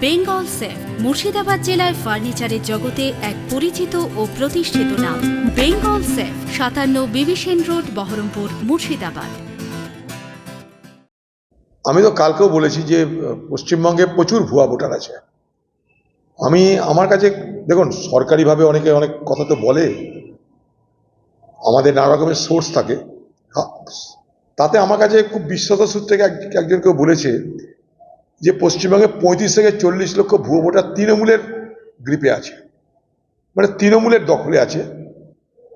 Bengal safe, Murshidabad জেলায় ফার্নিচারের জগতে এক পরিচিত ও প্রতিষ্ঠিত নাম। বেঙ্গল সেফ, সাতান্ন বিবিসেন রোড, বহরমপুর, মুর্শিদাবাদ। আমি তো কালকেও বলেছি যে পশ্চিমবঙ্গে প্রচুর ভুয়া ভোটার আছে। আমি, আমার কাছে, দেখুন, সরকারিভাবে অনেকে অনেক কথা তো বলে। আমাদের নানা রকমের সোর্স থাকে। তাতে আমার কাছে খুব বিশ্বত সূত্রে এক- একজন কেউ বলেছে যে পশ্চিমবঙ্গে পঁয়ত্রিশ থেকে চল্লিশ লক্ষ ভুয়ো ভোটার তৃণমূলের গ্রিপে আছে। মানে তৃণমূলের দখলে আছে।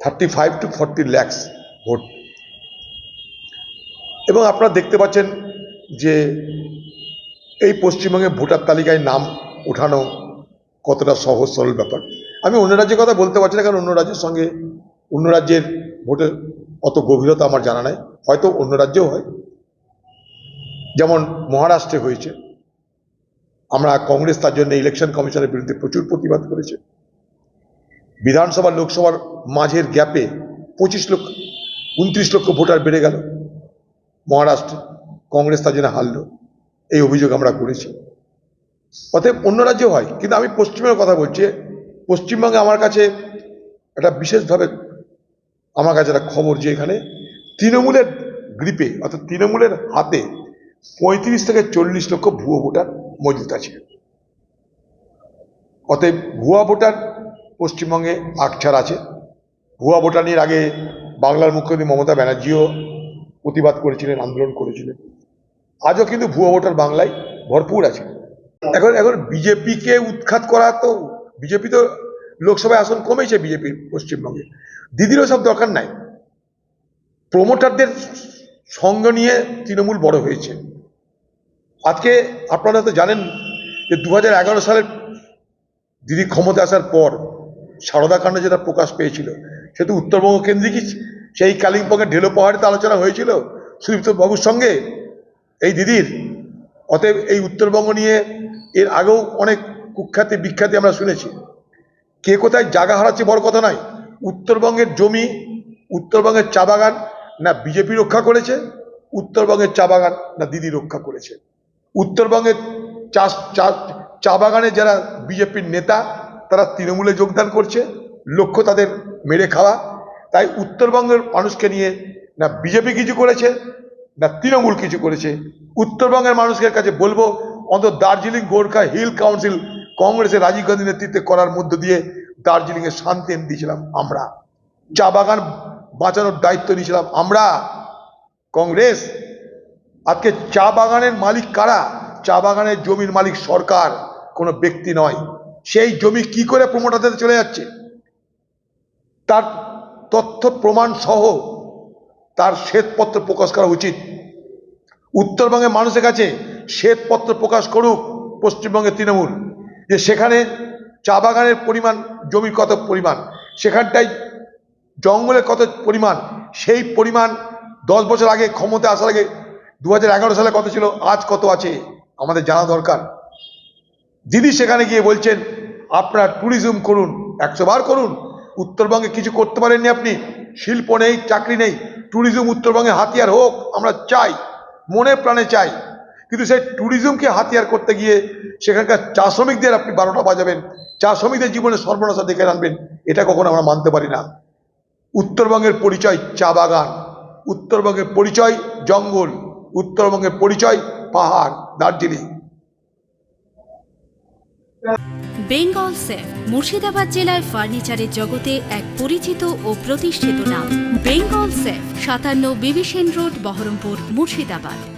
Thirty five to forty lakhs vote. এবং আপনারা দেখতে পাচ্ছেন যে এই পশ্চিমবঙ্গে ভোটার তালিকায় নাম ওঠানো কতটা সহজ, সরল ব্যাপার। আমি অন্য রাজ্যের কথা বলতে পারছি না, কারণ অন্য রাজ্যের সঙ্গে অন্য রাজ্যের ভোটের অত গভীরতা আমার জানা নাই। হয়তো অন্য রাজ্যেও হয়। যেমন মহারাষ্ট্রে হয়েছে। আমরা কংগ্রেস, তার জন্য ইলেকশন কমিশনের বিরুদ্ধে প্রচুর প্রতিবাদ করেছে। বিধানসভা, লোকসভার মাঝের গ্যাপে পঁচিশ লক্ষ, উনত্রিশ লক্ষ ভোটার বেড়ে গেল। মহারাষ্ট্রে কংগ্রেস তার জন্য হারল। এই অভিযোগ আমরা করেছি। অতএব অন্য রাজ্যেও হয়, কিন্তু আমি পশ্চিমের কথা বলছি। পশ্চিমবঙ্গে আমার কাছে একটা বিশেষভাবে, আমার কাছে একটা খবর যে এখানে তৃণমূলের গ্রিপে অর্থাৎ তৃণমূলের হাতে পঁয়ত্রিশ থেকে চল্লিশ লক্ষ ভুয়ো ভোটার মজুত আছে। অতএব ভুয়া ভোটার পশ্চিমবঙ্গে আকছার আছে। ভুয়া ভোটার নিয়ে আগে বাংলার মুখ্যমন্ত্রী মমতা ব্যানার্জিও প্রতিবাদ করেছিলেন, আন্দোলন করেছিলেন। আজও কিন্তু ভুয়া ভোটার বাংলায় ভরপুর আছে। এখন এখন বিজেপিকে উৎখাত করা তো, বিজেপি তো লোকসভায় আসন কমেছে বিজেপির পশ্চিমবঙ্গে। দিদিরও সব দরকার নাই। প্রমোটারদের সঙ্গ নিয়ে তৃণমূল বড় হয়েছে। আজকে আপনারা তো জানেন যে দু সালের দিদি ক্ষমতা আসার পর সারদা কাণ্ড যেটা প্রকাশ পেয়েছিল, সে তো উত্তরবঙ্গ কেন্দ্রিকই সেই কালিম্পংয়ের ঢেলো পাহাড়িতে আলোচনা হয়েছিল। সুদীপ্ত বাবুর সঙ্গে এই দিদির। অতএব এই উত্তরবঙ্গ নিয়ে এর আগেও অনেক কুখ্যাতি বিখ্যাতি আমরা শুনেছি। কে কোথায় জায়গা হারাচ্ছে বড় কথা নয়, উত্তরবঙ্গের জমি, উত্তরবঙ্গের চা বাগান না বিজেপি রক্ষা করেছে, উত্তরবঙ্গের চা বাগান না দিদি রক্ষা করেছে। উত্তরবঙ্গের চাষ চা- চা বাগানে যারা বিজেপির নেতা, তারা তৃণমূলে যোগদান করছে, লক্ষ্য তাদের মেরে খাওয়া। তাই উত্তরবঙ্গের মানুষকে নিয়ে না বিজেপি কিছু করেছে, না তৃণমূল কিছু করেছে। উত্তরবঙ্গের মানুষের কাছে বলব, অন্তত দার্জিলিং গোর্খা হিল কাউন্সিল কংগ্রেসের রাজীব গান্ধী নেতৃত্বে করার মধ্য দিয়ে দার্জিলিংয়ে শান্তি এনে দিয়েছিলাম আমরা। চা বাগান বাঁচানোর দায়িত্ব নিয়েছিলাম আমরা। কংগ্রেস আজকে চা বাগানের মালিক কারা? চা বাগানের জমির মালিক সরকার, কোনো ব্যক্তি নয়। সেই জমি কি করে প্রমোটারদের চলে যাচ্ছে? তার তথ্য প্রমাণ সহ তার শ্বেতপত্র প্রকাশ করা উচিত। উত্তরবঙ্গের মানুষের কাছে শ্বেতপত্র প্রকাশ করুক পশ্চিমবঙ্গের তৃণমূল। যে সেখানে চা বাগানের পরিমাণ, জমির কত পরিমাণ, সেখানটায় জঙ্গলের কত পরিমাণ, সেই পরিমাণ দশ বছর আগে ক্ষমতা আসার আগে দু হাজার এগারো সালে কত ছিল? আজ কত আছে? আমাদের জানা দরকার। দিদি সেখানে গিয়ে বলছেন, আপনার ট্যুরিজম করুন, একশো বার করুন। উত্তরবঙ্গে কিছু করতে পারেননি আপনি। শিল্প নেই, চাকরি নেই। ট্যুরিজম উত্তরবঙ্গে হাতিয়ার হোক, আমরা চাই। মনে প্রাণে চাই। কিন্তু সেই ট্যুরিজমকে হাতিয়ার করতে গিয়ে সেখানকার চা শ্রমিকদের আপনি বারোটা বাজাবেন। চা শ্রমিকদের জীবনে সর্বনাশা দেখে আনবেন এটা কখনো আমরা মানতে পারি না। উত্তরবঙ্গের পরিচয় চা বাগান। উত্তরবঙ্গের পরিচয় জঙ্গল। উত্তরবঙ্গের পরিচয়, পাহাড়, দার্জিলিং। বেঙ্গল সেফ মুর্শিদাবাদ জেলায় ফার্নিচারের জগতে এক পরিচিত ও প্রতিষ্ঠিত নাম। বেঙ্গল সেফ সাতান্ন বিবিসেন রোড, বহরমপুর, মুর্শিদাবাদ।